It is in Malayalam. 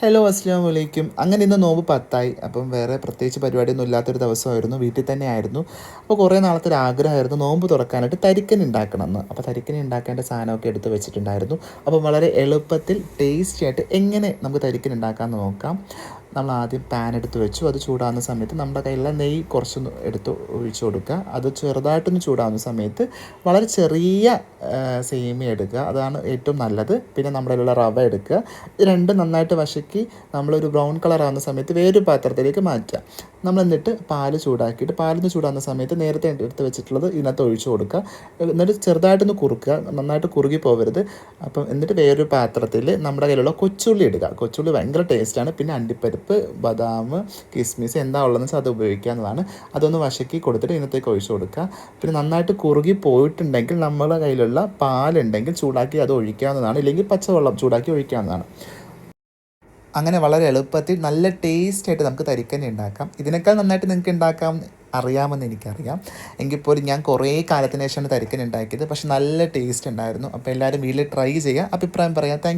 ഹലോ അസ്ലാം വലൈക്കും അങ്ങനെ ഇന്ന് നോമ്പ് പത്തായി. അപ്പം വേറെ പ്രത്യേകിച്ച് പരിപാടിയൊന്നും ഇല്ലാത്തൊരു ദിവസമായിരുന്നു. വീട്ടിൽ തന്നെ ആയിരുന്നു അപ്പോൾ കുറേ നാളത്തെ ഒരു ആഗ്രഹമായിരുന്നു നോമ്പ് തുറക്കാനായിട്ട് തരിക്കൻ ഉണ്ടാക്കണം എന്ന് അപ്പോൾ തരിക്കൻ ഉണ്ടാക്കേണ്ട സാധനമൊക്കെ എടുത്ത് വെച്ചിട്ടുണ്ടായിരുന്നു. അപ്പം വളരെ എളുപ്പത്തിൽ ടേസ്റ്റി ആയിട്ട് എങ്ങനെ നമുക്ക് തരിക്കൻ ഉണ്ടാക്കാമെന്ന് നോക്കാം. നമ്മൾ ആദ്യം പാൻ എടുത്ത് വെച്ചു. അത് ചൂടാകുന്ന സമയത്ത് നമ്മുടെ കയ്യിലുള്ള നെയ്യ് കുറച്ചൊന്ന് എടുത്ത് ഒഴിച്ചു കൊടുക്കുക. അത് ചെറുതായിട്ടൊന്ന് ചൂടാകുന്ന സമയത്ത് വളരെ ചെറിയ സേമി എടുക്കുക. അതാണ് ഏറ്റവും നല്ലത്. പിന്നെ നമ്മുടെ കയ്യിലുള്ള റവ എടുക്കുക. ഇത് രണ്ടും നന്നായിട്ട് വശക്കി നമ്മളൊരു ബ്രൗൺ കളർ സമയത്ത് വേറൊരു പാത്രത്തിലേക്ക് മാറ്റുക. നമ്മൾ എന്നിട്ട് പാൽ ചൂടാക്കിയിട്ട് പാലിന് ചൂടാകുന്ന സമയത്ത് നേരത്തെ എടുത്ത് വെച്ചിട്ടുള്ളത് ഇതിനകത്ത് ഒഴിച്ചു കൊടുക്കുക. എന്നിട്ട് ചെറുതായിട്ടൊന്ന് കുറുക്കുക. നന്നായിട്ട് കുറുകി പോകരുത് അപ്പം എന്നിട്ട് വേറൊരു പാത്രത്തിൽ നമ്മുടെ കയ്യിലുള്ള കൊച്ചുള്ളി ഇടുക. കൊച്ചുള്ളി ഭയങ്കര ടേസ്റ്റാണ് പിന്നെ അണ്ടിപ്പരിപ്പ്. ബദാം കിസ്മിസ് എന്താ ഉള്ളതെന്ന് വെച്ചാൽ അത് ഉപയോഗിക്കുക എന്നതാണ് അതൊന്ന് വശക്കി കൊടുത്തിട്ട് ഇതിനകത്തേക്ക് ഒഴിച്ചു കൊടുക്കുക. പിന്നെ നന്നായിട്ട് കുറുകി പോയിട്ടുണ്ടെങ്കിൽ നമ്മളെ കയ്യിലുള്ള പാലുണ്ടെങ്കിൽ ചൂടാക്കി അത് ഒഴിക്കാവുന്നതാണ് ഇല്ലെങ്കിൽ പച്ചവെള്ളം ചൂടാക്കി ഒഴിക്കാവുന്നതാണ് അങ്ങനെ വളരെ എളുപ്പത്തിൽ നല്ല ടേസ്റ്റ് ആയിട്ട് നമുക്ക് തരിക്കന്നെ ഉണ്ടാക്കാം. ഇതിനേക്കാൾ നന്നായിട്ട് നിങ്ങൾക്ക് ഉണ്ടാക്കാം അറിയാമെന്ന് എനിക്കറിയാം. എങ്കിൽ പോലും ഞാൻ കുറേ കാലത്തിന് ശേഷമാണ് തരിക്കഞ്ഞി ഉണ്ടാക്കിയത്. പക്ഷെ നല്ല ടേസ്റ്റ് ഉണ്ടായിരുന്നു. അപ്പോൾ എല്ലാവരും വീട്ടിൽ ട്രൈ ചെയ്യുക. അഭിപ്രായം പറയാം. താങ്ക്